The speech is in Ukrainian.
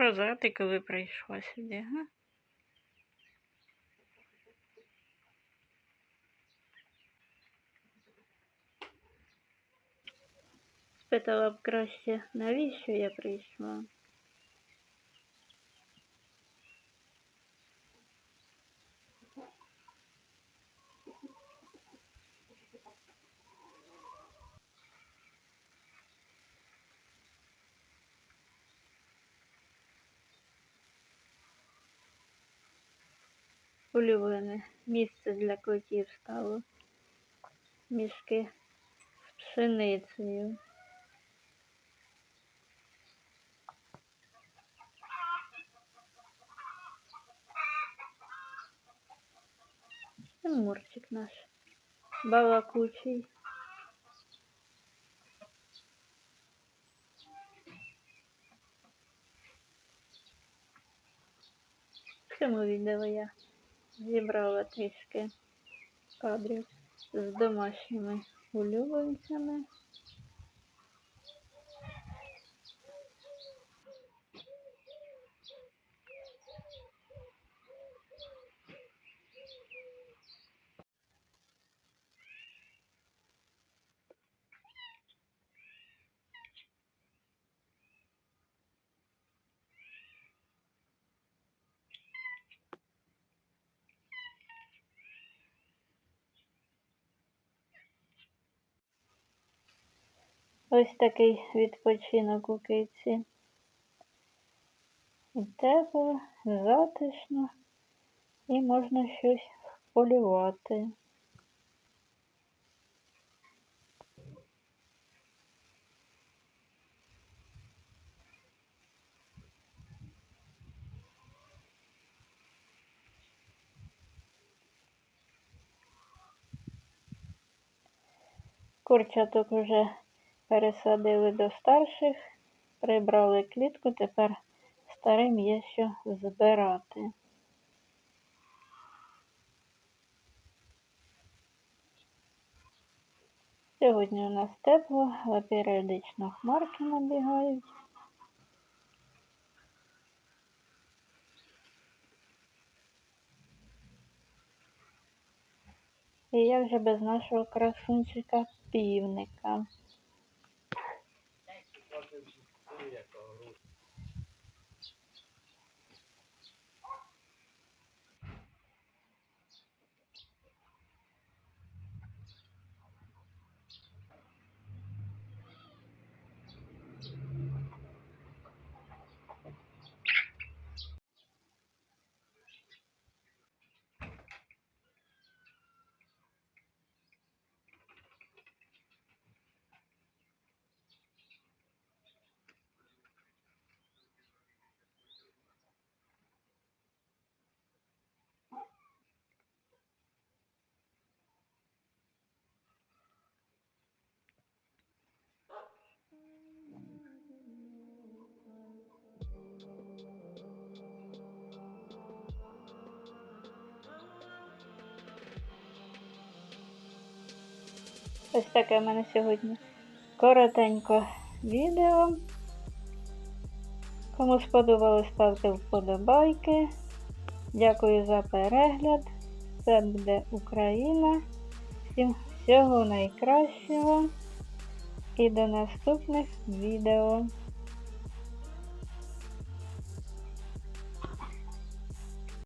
Роза, ти коли прийшла сюди, га? Спитала б краще, навіщо я прийшла? Улюблене місце для котів стало. Мішки з пшеницею. Це Мурчик наш. Балакучий. В цьому відео я зібрала трішки кадрів з домашніми улюбленцями. Ось такий відпочинок у киці. І тепло, затишно, і можна щось полювати. Курчаток уже пересадили до старших, прибрали клітку, тепер старим є що збирати. Сьогодні у нас тепло, але періодично хмарки набігають. І як же без нашого красунчика півника. Yeah. Ось таке в мене сьогодні коротенько відео. Кому сподобалось, ставте вподобайки. Дякую за перегляд. Це буде Україна. Всім всього найкращого і до наступних відео.